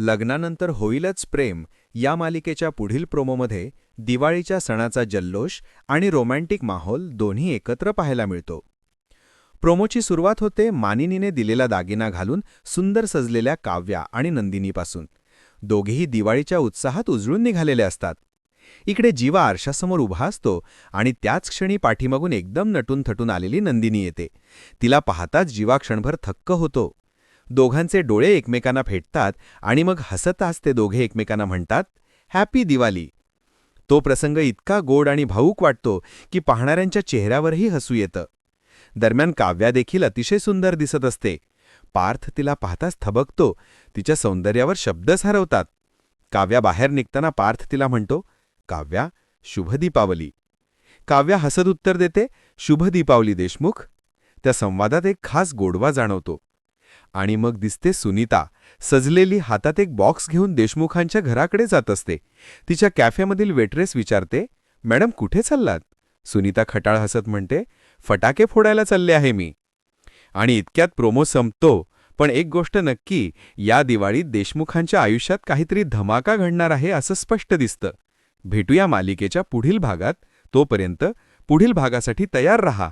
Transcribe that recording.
लग्नानंतर होईलच प्रेम या मालिकेच्या पुढील प्रोमोमध्ये दिवाळीच्या सणाचा जल्लोष आणि रोमॅन्टिक माहोल दोन्ही एकत्र पाहायला मिळतो. प्रोमोची सुरुवात होते मानिनीने दिलेला दागिना घालून सुंदर सजलेल्या काव्या आणि नंदिनीपासून. दोघेही दिवाळीच्या उत्साहात उजळून निघालेले असतात. इकडे जीवा आरशासमोर उभा असतो आणि त्याच क्षणी पाठीमागून एकदम नटून थटून आलेली नंदिनी येते. तिला पाहताच जीवा क्षणभर थक्क होतो. दोघांचे डोळे एकमेकांना भेटतात आणि मग हसत ते दोघे एकमेकांना म्हणतात हॅपी दिवाळी तो प्रसंग इतका गोड आणि भाऊक वाटतो की पाहणाऱ्यांच्या चेहऱ्यावरही हसू येतं. दरम्यान काव्या देखील अतिशय सुंदर दिसत असते. पार्थ तिला पाहताच थबकतो. तिच्या सौंदर्यावर शब्दच हरवतात काव्या बाहेर निघताना पार्थ तिला म्हणतो काव्या शुभ दीपावली. काव्या हसत उत्तर देते शुभ दीपावली देशमुख. त्या संवादात एक खास गोडवा जाणवतो. आणि मग दिसते सुनीता. सजलेली हातात एक बॉक्स घेऊन देशमुखांच्या घराकडे जात असते. तिच्या कॅफेमधील वेट्रेस विचारते मॅडम कुठे चाललात? सुनीता खटाळ हसत म्हणते फटाके फोडायला चालले आहे मी. आणि इतक्यात प्रोमो संपतो. पण एक गोष्ट नक्की या दिवाळीत देशमुखांच्या आयुष्यात काहीतरी धमाका घडणार आहे असं स्पष्ट दिसतं. भेटूया मालिकेच्या पुढील भागात. तोपर्यंत पुढील भागासाठी तयार रहा.